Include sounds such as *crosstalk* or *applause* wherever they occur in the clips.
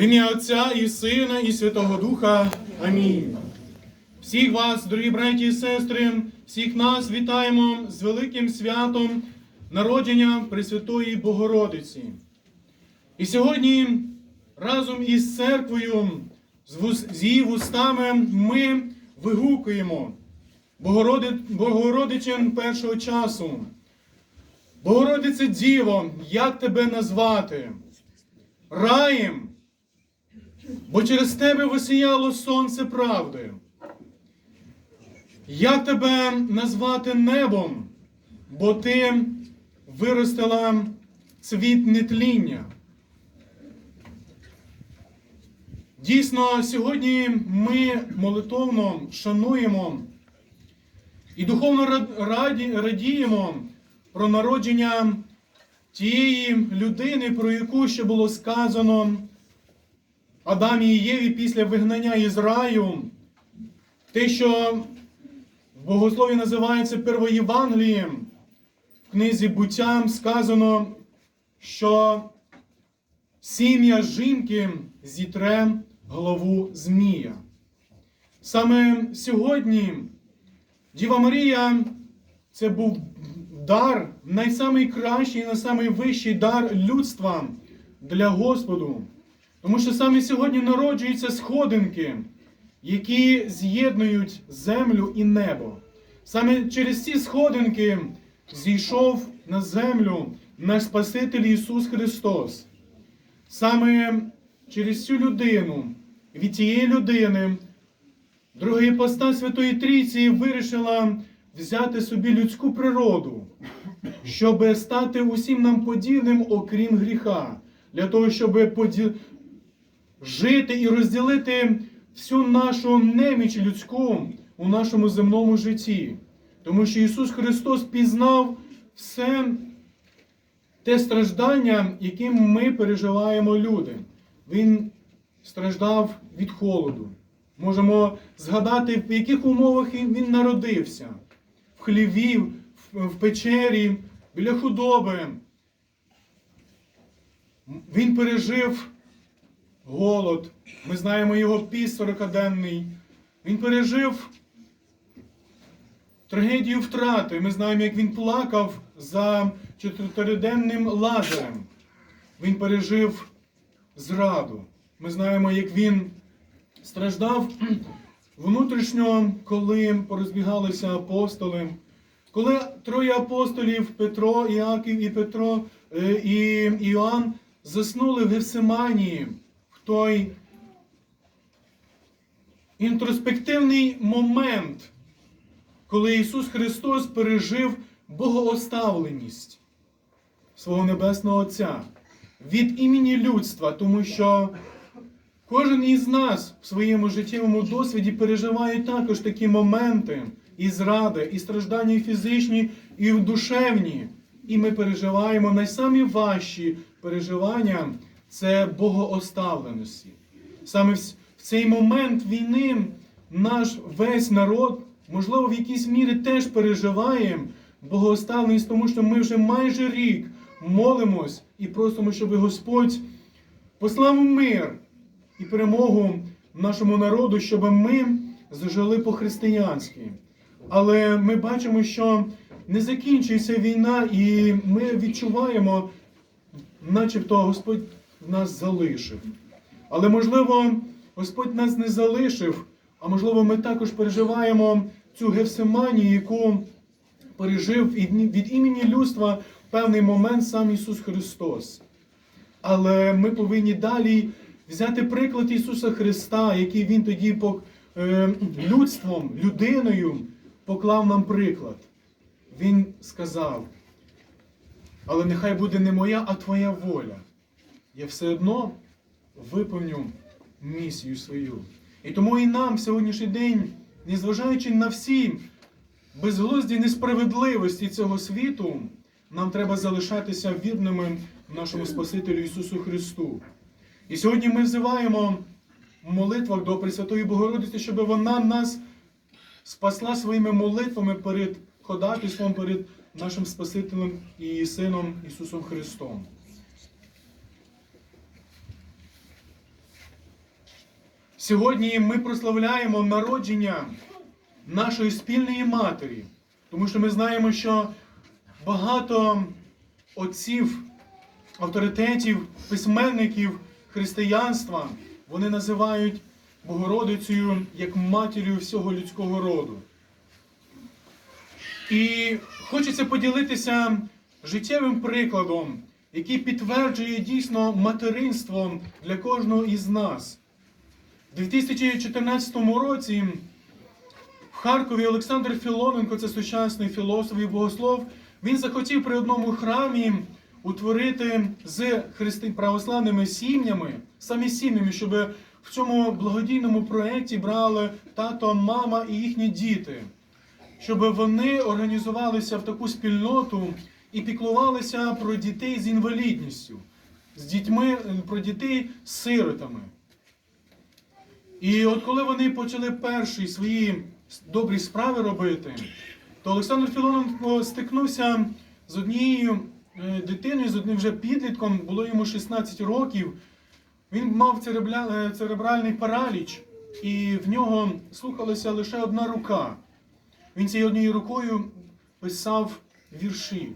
В ім'я Отця і Сина, і Святого Духа. Амінь. Всіх вас, дорогі браті і сестри, всіх нас вітаємо з великим святом народження Пресвятої Богородиці. І сьогодні разом із церквою, з її вустами, ми вигукуємо Богороди... Богородичин першого часу. Богородице Діво, як тебе назвати? Раєм, бо через тебе висіяло сонце правди. Як тебе назвати небом, бо ти виростила цвіт нетління. Дійсно, сьогодні ми молитовно шануємо і духовно раді- радіємо про народження тієї людини, про яку ще було сказано Адамі і Єві після вигнання із раю, те, що в богослові називається первоєвангелієм, в книзі буттям сказано, що сім'я жінки зітре голову Змія. Саме сьогодні Діва Марія це був дар, найкращий, найвищий дар людства для Господу. Тому що саме сьогодні народжуються сходинки, які з'єднують землю і небо. Саме через ці сходинки зійшов на землю наш Спаситель Ісус Христос. Саме через цю людину, від цієї людини, друга іпоста Святої Трійці вирішила взяти собі людську природу, щоб стати усім нам подібним, окрім гріха, для того, щоб. Жити і розділити всю нашу неміч людську у нашому земному житті. Тому що Ісус Христос пізнав все те страждання, яким ми переживаємо люди. Він страждав від холоду. Можемо згадати, в яких умовах він народився. В хліві, в печері, біля худоби. Він пережив голод. Ми знаємо його піст 40-денний. Він пережив трагедію втрати. Ми знаємо, як він плакав за чотириденним лазарем. Він пережив зраду. Ми знаємо, як він страждав внутрішньо, коли порозбігалися апостоли. Коли троє апостолів Петро, Іаків і Петро е, і Іоанн заснули в Гефсиманії той інтроспективний момент, коли Ісус Христос пережив богооставленість свого Небесного Отця від імені людства, тому що кожен із нас в своєму життєвому досвіді переживає також такі моменти і зради, і страждання і фізичні, і душевні. І ми переживаємо найсамі важчі переживання це богооставленості. Саме в цей момент війни наш весь народ, можливо, в якійсь мірі теж переживає богооставленість, тому що ми вже майже рік молимось і просимо, щоб Господь послав мир і перемогу нашому народу, щоб ми зажили по-християнськи. Але ми бачимо, що не закінчується війна, і ми відчуваємо, начебто Господь нас залишив. Але можливо, Господь нас не залишив, а можливо, ми також переживаємо цю гефсиманію, яку пережив від, від імені людства в певний момент сам Ісус Христос. Але ми повинні далі взяти приклад Ісуса Христа, який Він тоді е, людством, людиною поклав нам приклад. Він сказав, але нехай буде не моя, а твоя воля. Я все одно виповню місію свою. І тому і нам в сьогоднішній день, незважаючи на всі безглузді несправедливості цього світу, нам треба залишатися вірними нашому Спасителю Ісусу Христу. І сьогодні ми взиваємо в молитвах до Пресвятої Богородиці, щоб вона нас спасла своїми молитвами перед ходатайством перед нашим Спасителем і Сином Ісусом Христом. Сьогодні ми прославляємо народження нашої спільної матері, тому що ми знаємо, що багато отців, авторитетів, письменників християнства вони називають Богородицею як матір'ю всього людського роду. І хочеться поділитися життєвим прикладом, який підтверджує дійсно материнство для кожного із нас. У 2014 році в Харкові Олександр Філоненко, це сучасний філософ і богослов, він захотів при одному храмі утворити з христи... православними сім'ями, самі сім'ями, щоб в цьому благодійному проєкті брали тато, мама і їхні діти, щоб вони організувалися в таку спільноту і піклувалися про дітей з інвалідністю, з дітьми, про дітей з сиротами. І от коли вони почали перші свої добрі справи робити, то Олександр Філоненко стикнувся з однією е, дитиною, з одним вже підлітком, було йому 16 років. Він мав е, церебральний параліч, і в нього слухалася лише одна рука. Він цією однією рукою писав вірші.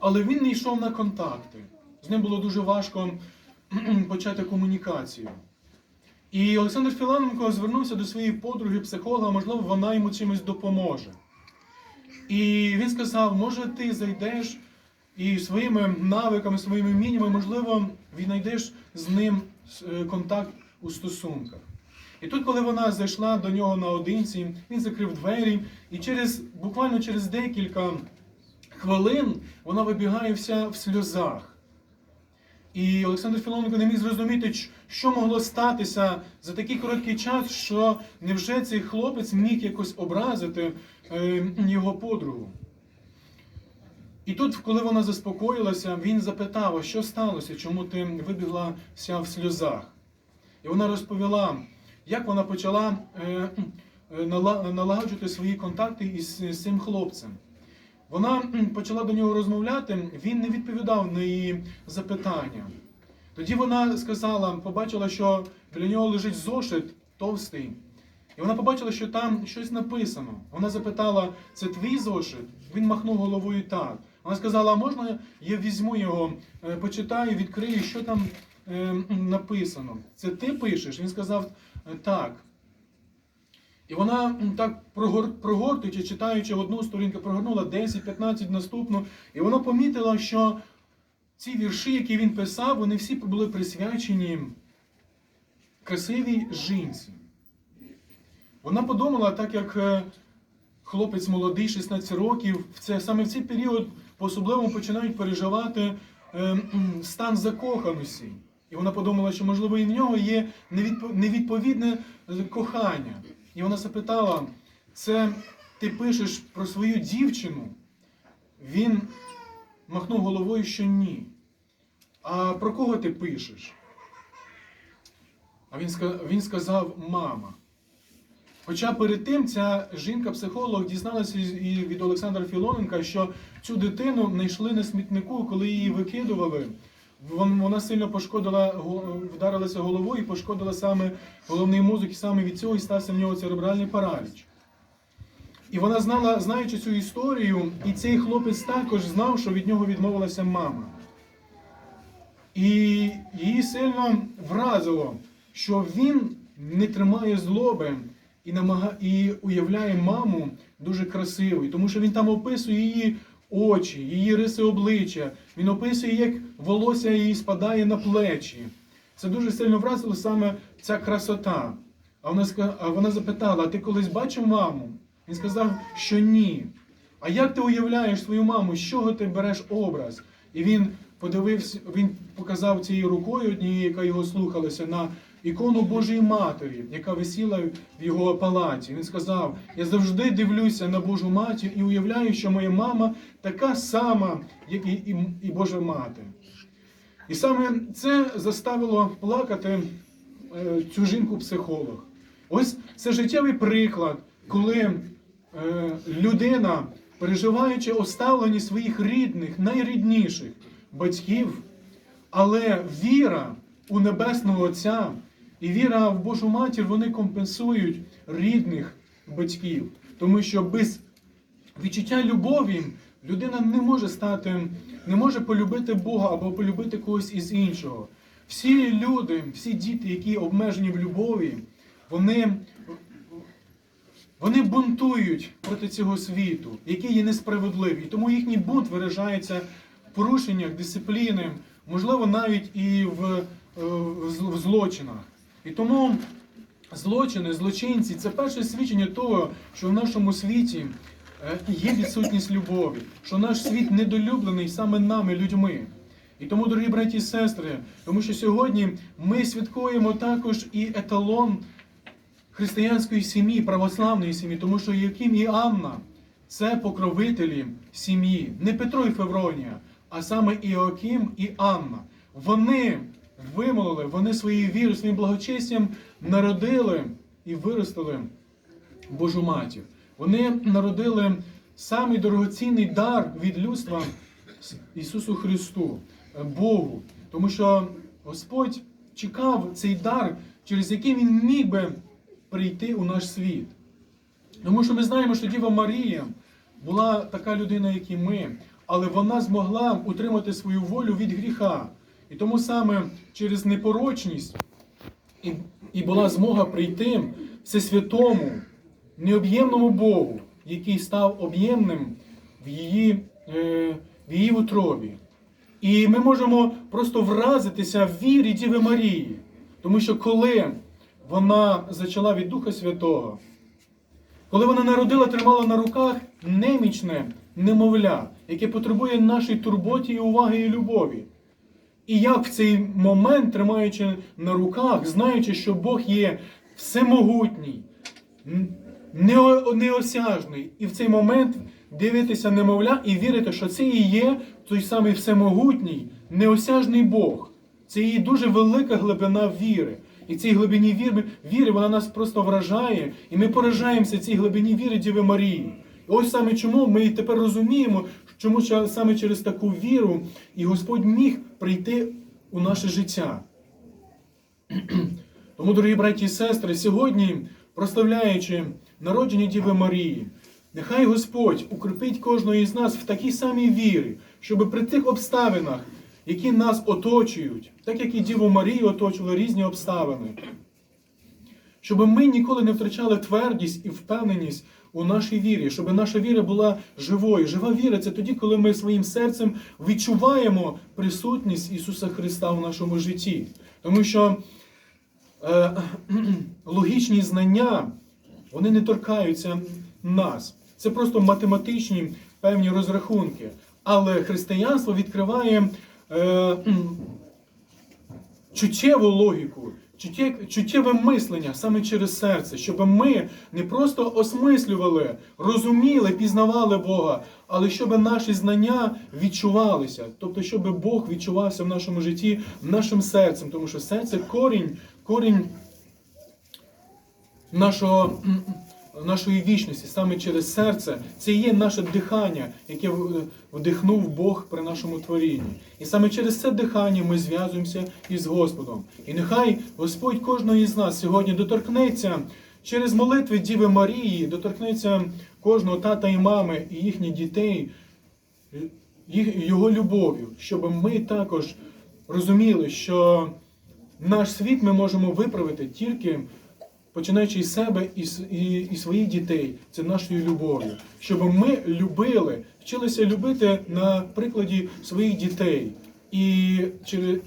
Але він не йшов на контакти. З ним було дуже важко *clears throat* почати комунікацію. І Олександр Філоненко звернувся до своєї подруги, психолога, можливо, вона йому чимось допоможе. І він сказав: може, ти зайдеш і своїми навиками, своїми вміннями, можливо, віднайдеш з ним е, контакт у стосунках. І тут, коли вона зайшла до нього наодинці, він закрив двері, і через буквально через декілька хвилин вона вибігає вся в сльозах. І Олександр Філоненко не міг зрозуміти, що могло статися за такий короткий час, що невже цей хлопець міг якось образити е, його подругу. І тут, коли вона заспокоїлася, він запитав, що сталося, чому ти вибігла вся в сльозах. І вона розповіла, як вона почала е, е, налагоджувати свої контакти із, цим хлопцем. Вона почала до нього розмовляти, він не відповідав на її запитання. Тоді вона сказала, побачила, що біля нього лежить зошит товстий. І вона побачила, що там щось написано. Вона запитала, це твій зошит? Він махнув головою так. Вона сказала, а можна я візьму його, е, почитаю, відкрию, що там е, написано. Це ти пишеш? Він сказав «Е, так. І вона так прогор- прогортуючи, читаючи одну сторінку, прогорнула 10-15 наступну, і вона помітила, що ці вірші, які він писав, вони всі були присвячені красивій жінці. Вона подумала, так як е, хлопець молодий, 16 років, в це, саме в цей період по-особливому починають переживати е, стан закоханості. І вона подумала, що, можливо, і в нього є невідпо- невідповідне е, кохання. І вона запитала, це ти пишеш про свою дівчину? Він махнув головою, що ні. А про кого ти пишеш? А він, сказав мама. Хоча перед тим ця жінка-психолог дізналася від Олександра Філоненка, що цю дитину знайшли на смітнику, коли її викидували. Вон- Вона сильно пошкодила, вдарилася головою і пошкодила саме головний мозок, і саме від цього і стався в нього церебральний параліч. І вона знала, знаючи цю історію, і цей хлопець також знав, що від нього відмовилася мама. І її сильно вразило, що він не тримає злоби і, намага... і уявляє маму дуже красивою, тому що він там описує її очі, її риси обличчя, він описує, як волосся її спадає на плечі. Це дуже сильно вразило саме ця красота. А вона, а вона запитала: а ти колись бачив маму? Він сказав, що ні. А як ти уявляєш свою маму, з чого ти береш образ? І він подивився, він показав цією рукою однією, яка його слухалася, на ікону Божої Матері, яка висіла в його палаті. Він сказав: Я завжди дивлюся на Божу матір і уявляю, що моя мама така сама, як і, і, і Божа мати. І саме це заставило плакати е, цю жінку-психолог. Ось це життєвий приклад, коли е, людина, переживаючи оставлені своїх рідних, найрідніших батьків, але віра у Небесного Отця, і віра в Божу матір вони компенсують рідних батьків. Тому що без відчуття любові людина не може стати, не може полюбити Бога або полюбити когось із іншого. Всі люди, всі діти, які обмежені в любові, вони, вони бунтують проти цього світу, який є несправедливий. Тому їхній бунт виражається в порушеннях дисципліни, можливо, навіть і в, е, в злочинах. І тому злочини, злочинці це перше свідчення того, що в нашому світі е, є відсутність любові, що наш світ недолюблений саме нами, людьми. І тому, дорогі браті і сестри, тому що сьогодні ми святкуємо також і еталон християнської сім'ї, православної сім'ї, тому що Яким і Анна це покровителі сім'ї, не Петро і Февронія, а саме Іоаким і Анна. Вони вимолили, вони своєю вірою, своїм благочестям народили і виростили Божу матір. Вони народили самий дорогоцінний дар від людства Ісусу Христу, Богу. Тому що Господь чекав цей дар, через який Він міг би прийти у наш світ. Тому що ми знаємо, що Діва Марія була така людина, як і ми, але вона змогла утримати свою волю від гріха. І тому саме через непорочність і, і була змога прийти всесвятому, необ'ємному Богу, який став об'ємним в її, е, в її утробі. І ми можемо просто вразитися в вірі Діви Марії, тому що коли вона зачала від Духа Святого, коли вона народила, тримала на руках немічне немовля, яке потребує нашої турботі і уваги і любові. І як в цей момент, тримаючи на руках, знаючи, що Бог є всемогутній, неосяжний, і в цей момент дивитися немовля і вірити, що це і є той самий всемогутній, неосяжний Бог. Це її дуже велика глибина віри. І цій глибині віри, віри вона нас просто вражає, і ми поражаємося цій глибині віри Діви Марії. І ось саме чому ми тепер розуміємо, чому саме через таку віру і Господь міг прийти у наше життя. Тому, дорогі браті і сестри, сьогодні, прославляючи народження Діви Марії, нехай Господь укріпить кожного із нас в такій самій вірі, щоб при тих обставинах, які нас оточують, так як і Діву Марію оточували різні обставини, щоб ми ніколи не втрачали твердість і впевненість у нашій вірі, щоб наша віра була живою. Жива віра це тоді, коли ми своїм серцем відчуваємо присутність Ісуса Христа в нашому житті. Тому що е, *clears throat* логічні знання вони не торкаються нас. Це просто математичні певні розрахунки. Але християнство відкриває е, *clears throat* чуттєву логіку, чуттєве мислення саме через серце, щоб ми не просто осмислювали, розуміли, пізнавали Бога, але щоб наші знання відчувалися, тобто, щоб Бог відчувався в нашому житті нашим серцем, тому що серце корінь, корінь нашого, нашої вічності, саме через серце, це є наше дихання, яке вдихнув Бог при нашому творінні. І саме через це дихання ми зв'язуємося із Господом. І нехай Господь кожного із нас сьогодні доторкнеться через молитви Діви Марії, доторкнеться кожного тата і мами і їхніх дітей їх- його любов'ю, щоб ми також розуміли, що наш світ ми можемо виправити тільки починаючи із себе і, і, і своїх дітей, це нашою любов'ю. Щоб ми любили, вчилися любити на прикладі своїх дітей. І,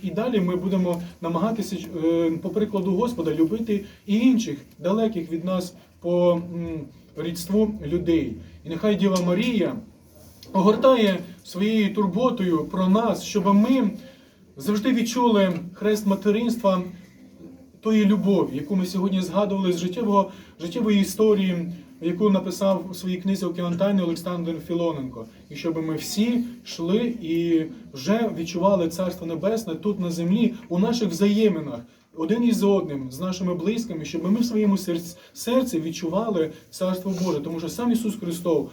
і далі ми будемо намагатися е, по прикладу Господа любити і інших далеких від нас по рідству людей. І нехай Діва Марія огортає своєю турботою про нас, щоб ми завжди відчули хрест материнства тої любові, яку ми сьогодні згадували з життєвого, життєвої історії, яку написав у своїй книзі Океантайни Олександр Філоненко. І щоб ми всі йшли і вже відчували Царство Небесне тут на землі у наших взаєминах. Один із одним, з нашими близькими, щоб ми в своєму серці, відчували Царство Боже, тому що сам Ісус Христос,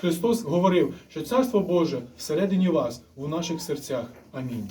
Христос говорив, що Царство Боже всередині вас, у наших серцях. Амінь.